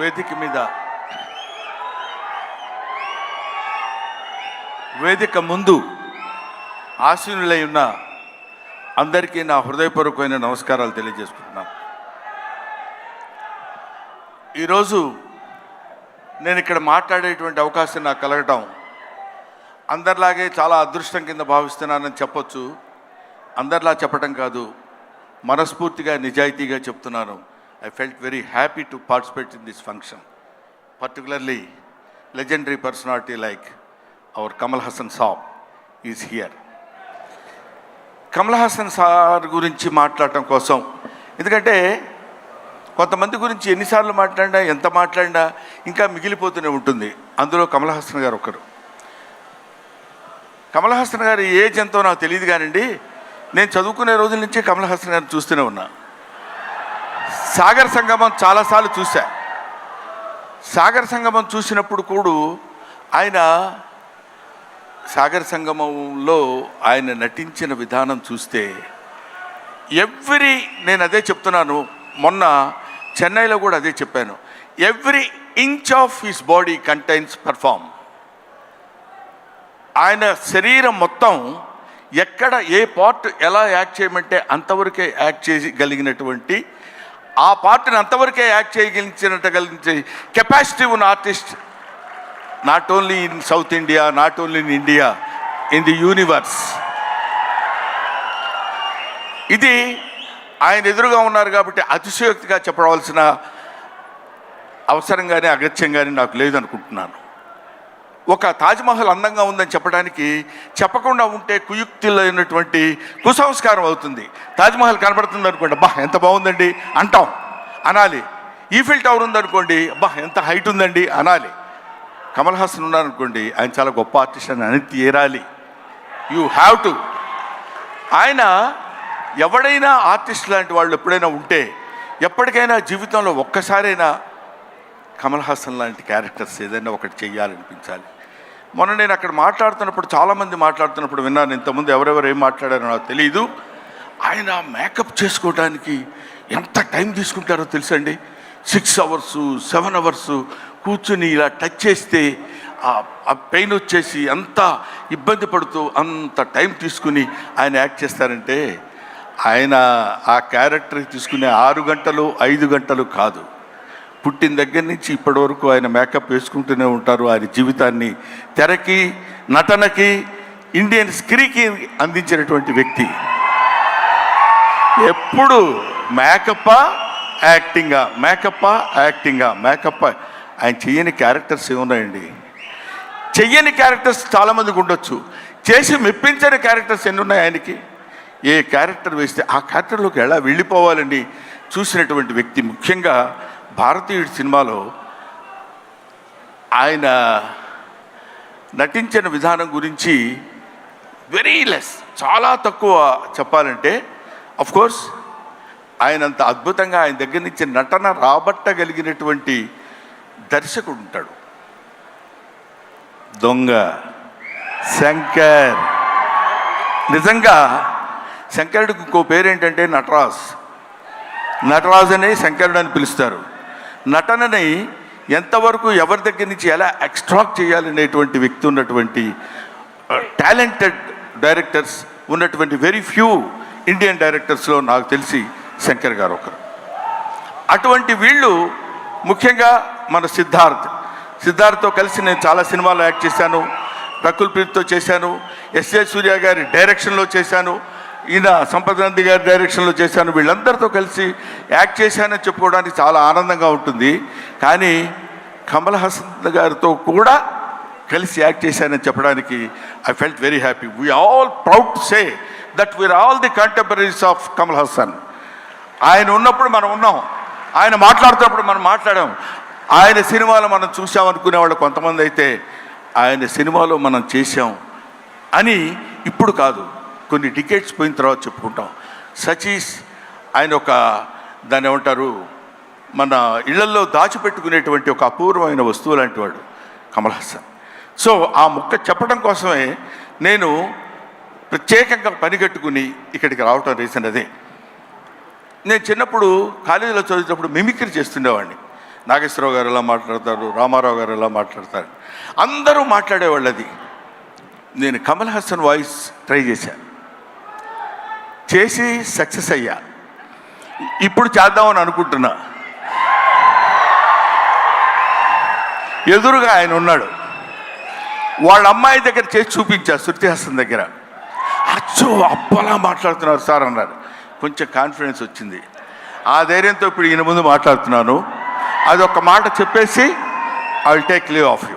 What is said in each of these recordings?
వేదిక మీద. వేదిక ముందు ఆశీనులై ఉన్న అందరికీ నా హృదయపూర్వకమైన నమస్కారాలు తెలియజేసుకుంటున్నాను ఈరోజు నేను ఇక్కడ మాట్లాడేటువంటి అవకాశం నాకు కలగటం అందరిలాగే చాలా అదృష్టం కింద భావిస్తున్నానని చెప్పొచ్చు. అందరిలా చెప్పటం కాదు మనస్ఫూర్తిగా నిజాయితీగా చెప్తున్నాను. I felt very happy to participate in this function particularly legendary personality like our Kamal Haasan sahab is here Kamal Haasan sir గురించి మాట్లాడటం కోసం ఎందుకంటే కొంతమంది గురించి ఎన్నిసార్లు మాట్లాడినా ఎంత మాట్లాడినా ఇంకా మిగిలిపోతూనే ఉంటుంది. అందులో కమల్ హాసన్ గారు ఒకరు. కమల్ హాసన్ గారి ఏజ్ ఎంతో నాకు తెలియదు కానండి నేను చదువుకునే రోజుల నుంచి కమల్ హాసన్ గారిని చూస్తూనే ఉన్నా. సాగర్ సంగమం చాలాసార్లు చూశా. సాగర్ సంగమం చూసినప్పుడు కూడా ఆయన సాగర్ సంగమంలో ఆయన నటించిన విధానం చూస్తే ఎవ్రీ నేను అదే చెప్తున్నాను. మొన్న చెన్నైలో కూడా అదే చెప్పాను. Every inch of his body contains perform. ఆయన శరీరం మొత్తం ఎక్కడ ఏ పార్ట్ ఎలా యాక్ట్ చేయమంటే అంతవరకే యాక్ట్ చేయగలిగినటువంటి ఆ పాటను అంతవరకే యాక్ట్ చేయగలించినట్టు కలిగించే కెపాసిటీ ఉన్న artist not only in south India not only in India in the universe ఇది ఆయన ఎదురుగా ఉన్నారు కాబట్టి అతిశయోక్తిగా చెప్పవలసిన అవసరం కానీ అగత్యం కానీ నాకు లేదనుకుంటున్నాను. ఒక తాజ్మహల్ అందంగా ఉందని చెప్పడానికి చెప్పకుండా ఉంటే కుయుక్తులైనటువంటి కుసంస్కారం అవుతుంది. తాజ్మహల్ కనబడుతుంది అనుకోండి అబ్బా ఎంత బాగుందండి అంటాం. అనాలి. ఈఫిల్ టవర్ ఉందనుకోండి అబ్బా ఎంత హైట్ ఉందండి అనాలి. కమల్ హాసన్ ఉన్నారనుకోండి ఆయన చాలా గొప్ప ఆర్టిస్ట్ అని అని తీరాలి యూ హ్యావ్ టు. ఆయన ఎవడైనా ఆర్టిస్ట్ లాంటి వాళ్ళు ఎప్పుడైనా ఉంటే ఎప్పటికైనా జీవితంలో ఒక్కసారైనా కమల్ హాసన్ లాంటి క్యారెక్టర్స్ ఏదైనా ఒకటి చెయ్యాలనిపించాలి. మొన్న నేను అక్కడ మాట్లాడుతున్నప్పుడు చాలామంది మాట్లాడుతున్నప్పుడు విన్నాను ఇంతకుముందు ఎవరెవరు ఏం మాట్లాడారో నాకు తెలియదు ఆయన మేకప్ చేసుకోవడానికి ఎంత టైం తీసుకుంటారో తెలుసండి సిక్స్ అవర్స్ సెవెన్ అవర్స్ కూర్చుని ఇలా టచ్ చేస్తే ఆ పెయిన్ వచ్చేసి అంత ఇబ్బంది పడుతూ అంత టైం తీసుకుని ఆయన యాక్ట్ చేస్తారంటే ఆయన ఆ క్యారెక్టర్ తీసుకునే ఆరు గంటలు ఐదు గంటలు కాదు. పుట్టిన దగ్గర నుంచి ఇప్పటి వరకు ఆయన మేకప్ వేసుకుంటూనే ఉంటారు. ఆయన జీవితాన్ని తెరకి నటనకి ఇండియన్ స్క్రీకి అందించినటువంటి వ్యక్తి. ఎప్పుడు మేకప్పా యాక్టింగా మేకప్పా యాక్టింగా మేకప్ ఆయన చెయ్యని క్యారెక్టర్స్ ఏమున్నాయండి? చెయ్యని క్యారెక్టర్స్ చాలామందికి ఉండొచ్చు. చేసి మెప్పించని క్యారెక్టర్స్ ఎన్ని ఉన్నాయి ఆయనకి? ఏ క్యారెక్టర్ వేస్తే ఆ క్యారెక్టర్లోకి ఎలా వెళ్ళిపోవాలని చూసినటువంటి వ్యక్తి ముఖ్యంగా భారతీయుడి సినిమాలో ఆయన నటించిన విధానం గురించి వెరీ లెస్ చాలా తక్కువ చెప్పాలంటే అఫ్ కోర్స్ ఆయన అంత అద్భుతంగా ఆయన దగ్గర నుంచి నటన రాబట్టగలిగినటువంటి దర్శకుడు ఉంటాడు. దొంగ శంకర్. నిజంగా శంకరుడికి ఇంకో పేరేంటంటే నటరాజ్. నటరాజ్ అనే శంకరుడు అని పిలుస్తారు. నటనని ఎంతవరకు ఎవరి దగ్గర నుంచి ఎలా ఎక్స్ట్రాక్ట్ చేయాలనేటువంటి వ్యక్తి ఉన్నటువంటి టాలెంటెడ్ డైరెక్టర్స్ ఉన్నటువంటి వెరీ ఫ్యూ ఇండియన్ డైరెక్టర్స్లో నాకు తెలిసి శంకర్ గారు ఒకరు. అటువంటి వీళ్ళు ముఖ్యంగా మన సిద్ధార్థ్. సిద్ధార్థ్తో కలిసి నేను చాలా సినిమాలు యాక్ట్ చేశాను రకుల్ ప్రీత్తో చేశాను ఎస్ఏ సూర్య గారి డైరెక్షన్లో చేశాను ఈయన సంపద నంది గారి డైరెక్షన్లో చేశాను. వీళ్ళందరితో కలిసి యాక్ట్ చేశానని చెప్పుకోవడానికి చాలా ఆనందంగా ఉంటుంది. కానీ కమల్ హాసన్ గారితో కూడా కలిసి యాక్ట్ చేశానని చెప్పడానికి I felt very happy we all proud to say that we are all the contemporaries of Kamal Haasan ఆయన ఉన్నప్పుడు మనం ఉన్నాం. ఆయన మాట్లాడుతున్నప్పుడు మనం మాట్లాడాం. ఆయన సినిమాలు మనం చూసాం వాళ్ళు కొంతమంది అయితే ఆయన సినిమాలో మనం చేశాం అని ఇప్పుడు కాదు. కొన్ని టికెట్స్ పోయిన తర్వాత చెప్పుకుంటాం. సచీస్ ఆయన ఒక దాన్ని ఏమంటారు మన ఇళ్ళల్లో దాచిపెట్టుకునేటువంటి ఒక అపూర్వమైన వస్తువు లాంటి వాడు కమల్ హాసన్. సో ఆ ముక్క చెప్పడం కోసమే నేను ప్రత్యేకంగా పనిగట్టుకుని ఇక్కడికి రావటం రీజన్ అదే. నేను చిన్నప్పుడు కాలేజీలో చదివేటప్పుడు మిమిక్రీ చేస్తుండేవాడిని. నాగేశ్వరరావు గారు ఎలా మాట్లాడతారు రామారావు గారు ఎలా మాట్లాడతారు అందరూ మాట్లాడేవాళ్ళు అది నేను కమల్ హాసన్ వాయిస్ ట్రై చేశాను చేసి సక్సెస్ అయ్యా. ఇప్పుడు చేద్దామని అనుకుంటున్నా. ఎదురుగా ఆయన ఉన్నాడు. వాళ్ళ అమ్మాయి దగ్గర చేసి చూపించా శృతి హాసన్ దగ్గర. అచ్చో అప్పలా మాట్లాడుతున్నారు సార్ అన్నారు. కొంచెం కాన్ఫిడెన్స్ వచ్చింది. ఆ ధైర్యంతో ఇప్పుడు ఈయన ముందు మాట్లాడుతున్నాను. అది ఒక మాట చెప్పేసి I will take leave of you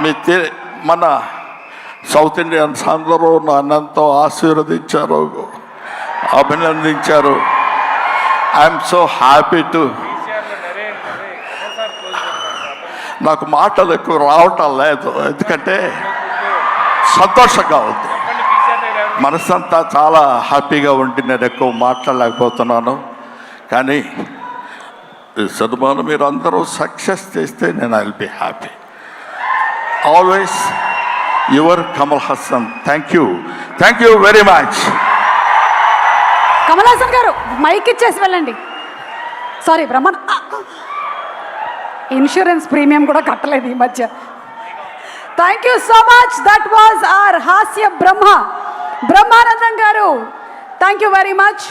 మీ తె- మన సౌత్ ఇండియన్స్ అందరూ నన్నంతో ఆశీర్వదించారు అభినందించారు. ఐఎమ్ సో హ్యాపీ టు నాకు మాటలు ఎక్కువ రావటం లేదు ఎందుకంటే సంతోషంగా ఉంది. మనసంతా చాలా హ్యాపీగా ఉండి నేను ఎక్కువ మాట్లాడలేకపోతున్నాను. కానీ ఈ సినిమాను మీరు అందరూ సక్సెస్ చేస్తే నేను I will be happy always your Kamal Haasan thank you thank you very much Kamal Haasan garu mike ఇచ్చేసి వెళ్ళండి. సారీ బ్రహ్మన్ ఇన్సూరెన్స్ ప్రీమియం కూడా కట్టలేదు ఈ మధ్య. Thank you so much that was our హాస్య బ్రహ్మ Brahmanandam garu thank you very much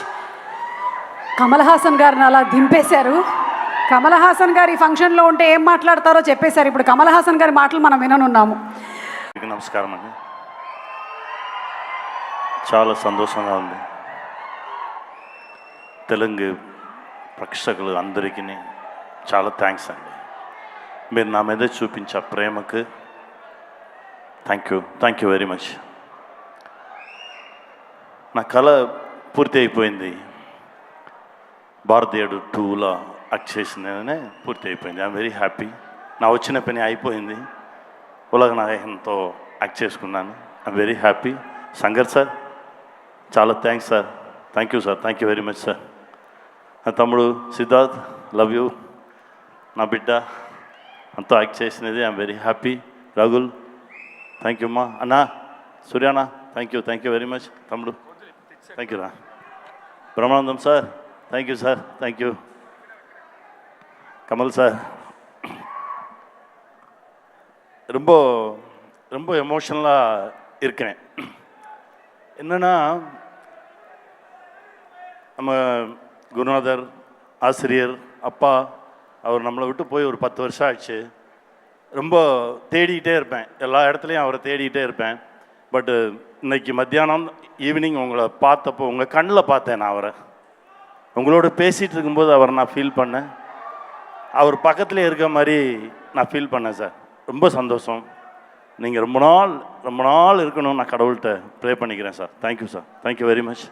Kamal Haasan గారిని అలా దింపేశారు. కమల్ హాసన్ గారు ఈ ఫంక్షన్లో ఉంటే ఏం మాట్లాడతారో చెప్పేశారు. ఇప్పుడు కమల్ హాసన్ గారి మాటలు మనం విననున్నాము. నమస్కారం అండి. చాలా సంతోషంగా ఉంది. తెలుగు ప్రేక్షకులు అందరికీ చాలా థ్యాంక్స్ అండి. మీరు నా మీద చూపించే ప్రేమకు thank you thank you very much. నా కళ పూర్తి అయిపోయింది. భారతీయుడు టూలో యాక్ట్ చేసిందనే పూర్తి అయిపోయింది ఐఎమ్ వెరీ హ్యాపీ నా వచ్చిన పని అయిపోయింది. ఉలగ నాయకంతో యాక్ట్ చేసుకున్నాను. ఐఎమ్ వెరీ హ్యాపీ సంగర్ సార్ చాలా thanks sir. Thank you sir. Thank you very much sir. నా తమ్ముడు సిద్ధార్థ్ లవ్ యూ నా బిడ్డ అంతా యాక్ట్ చేసినది. ఐఎమ్ వెరీ హ్యాపీ రఘుల్ థ్యాంక్ యూ అమ్మా అన్నా సూర్యానా thank you thank you very much తమ్ముడు థ్యాంక్ యూ రా. Brahmanandam sir thank you sir. Thank you Kamal sir. ரொம்ப ரொம்ப எமோஷனலாக இருக்கிறேன். என்னென்னா நம்ம குருநாதர் ஆசிரியர் அப்பா அவர் நம்மளை விட்டு போய் ஒரு பத்து வருஷம் ஆச்சு ரொம்ப தேடிக்கிட்டே இருப்பேன். எல்லா இடத்துலையும் அவரை தேடிக்கிட்டே இருப்பேன். பட்டு இன்னைக்கு மத்தியானம் ஈவினிங் உங்களை பார்த்தப்போ உங்கள் கண்ணில் பார்த்தேன் நான் அவரை. உங்களோட பேசிகிட்டு இருக்கும்போது அவரை நான் ஃபீல் பண்ணேன். அவர் பக்கத்தில் இருக்க மாதிரி நான் ஃபீல் பண்ணேன் சார். ரொம்ப சந்தோஷம். நீங்கள் ரொம்ப நாள் ரொம்ப நாள் இருக்கணும்னு நான் கடவுள்கிட்ட ப்ரே பண்ணிக்கிறேன் sir. Thank you sir thank you very much